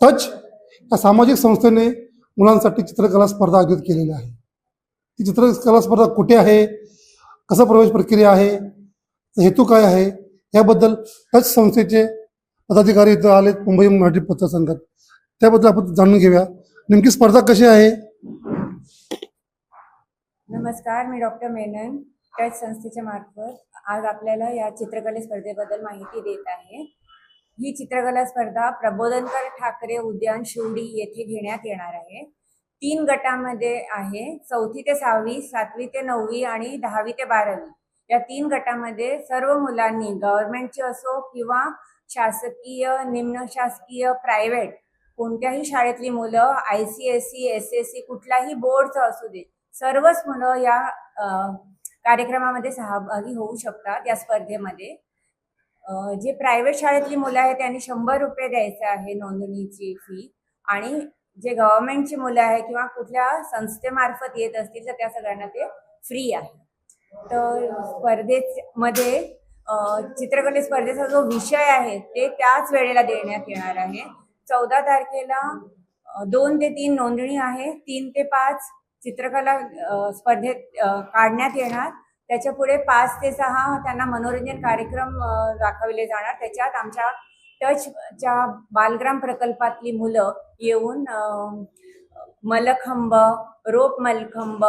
Touch या सामाजिक संस्थेने मुलांसाठी चित्रकला स्पर्धा आयोजित केलेली आहे. ती चित्रकला स्पर्धा कुठे आहे? कसं प्रवेश प्रक्रिया आहे? हेतू काय आहे? याबद्दल टच संस्थेचे पदाधिकारी इथं आले मुंबई मराठी पत्रसंघात त्याबद्दल आपण जाणून घेऊया. नेमकी स्पर्धा कशी आहे? नमस्कार मी डॉक्टर मेनन टच संस्थेच्या मार्फत आज आपल्याला या चित्रकला स्पर्धेबद्दल माहिती देत आहे. ही चित्रकला स्पर्धा प्रबोधनकर ठाकरे उद्यान शिवडी येथे घेण्यात येणार आहे. तीन गटामध्ये आहे चौथी ते सहावी सातवी ते नववी आणि दहावी ते बारावी. या तीन गटामध्ये सर्व मुलांनी गव्हर्नमेंटची असो किंवा शासकीय निम्न शासकीय प्रायव्हेट कोणत्याही शाळेतली मुलं I C S C S S C कुठलाही बोर्डचं असू दे सर्वच मुलं या कार्यक्रमामध्ये सहभागी होऊ शकतात या स्पर्धेमध्ये. जे प्रायव्हेट शाळेतली मुलं आहेत त्यांनी शंभर रुपये द्यायचे आहे नोंदणीची फी आणि जे गव्हर्नमेंटची मुलं आहे किंवा कुठल्या संस्थेमार्फत येत असतील तर त्या सगळ्यांना ते फ्री आहे. तर स्पर्धेमध्ये चित्रकले स्पर्धेचा जो विषय आहे ते त्याच वेळेला देण्यात येणार आहे. चौदा तारखेला दोन ते तीन नोंदणी आहे तीन ते पाच चित्रकला स्पर्धेत काढण्यात येणार. त्याच्या पुढे पाच ते सहा त्यांना मनोरंजन कार्यक्रम दाखवले जाणार. त्याच्यात आमच्या टचच्या बालग्राम प्रकल्पातली मुलं येऊन मलखंब रोप मलखंब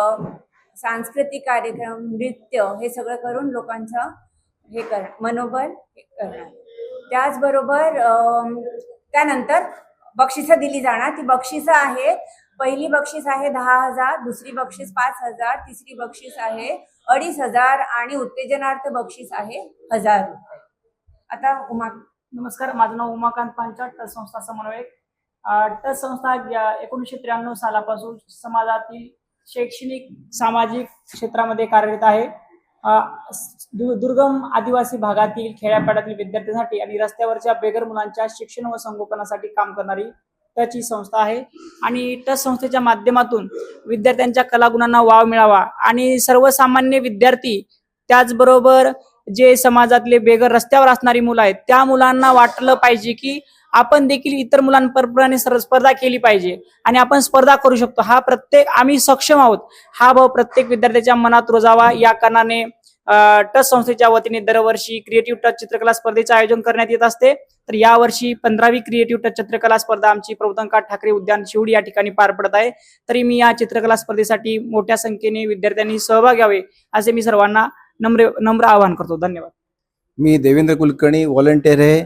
सांस्कृतिक कार्यक्रम नृत्य हे सगळं करून लोकांचं हे कर मनोबल हे करणार. त्याचबरोबर त्यानंतर बक्षिसं दिली जाणार. ती बक्षिसं आहे पहिली बक्षीस आहे दहा हजार दुसरी बक्षीस पाच हजार तिसरी बक्षीस आहे अडीच हजार आणि उत्तेजनार्थ बक्षीस आहे हजार रुपये. आता उमा नमस्कार माझं नाव उमाकांत पांचाळ टच संस्था समन्वयक. अं, टच संस्था या एकोणीसशे त्र्याण्णव सालापासून समाजातील शैक्षणिक सामाजिक क्षेत्रामध्ये कार्यरत आहे. दुर्गम आदिवासी भागातील खेड्यापाड्यातील विद्यार्थ्यांसाठी आणि रस्त्यावरच्या बेघर मुलांच्या शिक्षण व संगोपनासाठी काम करणारी टच ही संस्था आहे. आणि टच संस्थेच्या माध्यमातून विद्यार्थ्यांच्या कलागुणांना वाव मिळावा. आणि सर्वसामान्य विद्यार्थी त्याचबरोबर जे समाजातले बेगर रस्त्यावर असणारी मुलं आहेत त्या मुलांना वाटलं पाहिजे की आपण देखील इतर मुलांप्रमाणे सर- स्पर्धा केली पाहिजे. आणि आपण स्पर्धा करू शकतो. हा प्रत्येक आम्ही सक्षम आहोत. हा भाव प्रत्येक विद्यार्थ्याच्या मनात रुजावा या कारणाने टच संस्थेच्या वतीने दरवर्षी क्रिएटिव्ह टच चित्रकला स्पर्धेचे आयोजन करण्यात येत असते. तर यावर्षी पंधरावी क्रिएटिव्ह टच चित्रकला स्पर्धा आमची प्रबोधनकार ठाकरे उद्यान शिवडी या ठिकाणी पार पडत आहे. तरी मी या चित्रकला स्पर्धेसाठी मोठ्या संख्येने विद्यार्थ्यांनी सहभाग घ्यावे असे मी सर्वांना नम्र नम्र आवाहन करतो. धन्यवाद. मी देवेंद्र कुलकर्णी व्हॉलंटिअर आहे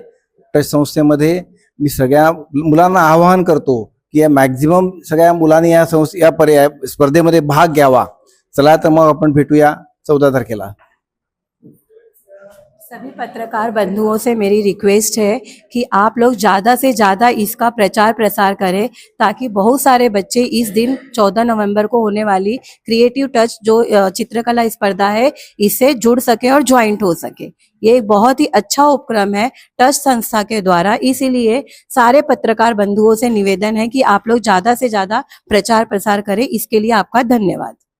टच संस्थेमध्ये. मी सगळ्या मुलांना आवाहन करतो की या मॅक्झिमम सगळ्या मुलांनी या संस्थे या पर्याय स्पर्धेमध्ये भाग घ्यावा. चला तर मग आपण भेटूया. चौदा तारखेला. सभी पत्रकार बंधुओं से मेरी रिक्वेस्ट है कि आप लोग ज़्यादा से ज़्यादा इसका प्रचार प्रसार करें ताकि बहुत सारे बच्चे इस दिन 14 नवंबर को होने वाली क्रिएटिव टच जो चित्रकला स्पर्धा है, इससे जुड़ सके और ज्वाइंट हो सके। ये एक बहुत ही अच्छा उपक्रम है टच संस्था के द्वारा। इसीलिए सारे पत्रकार बंधुओं से निवेदन है कि आप लोग ज़्यादा से ज़्यादा प्रचार प्रसार करें। इसके लिए आपका धन्यवाद।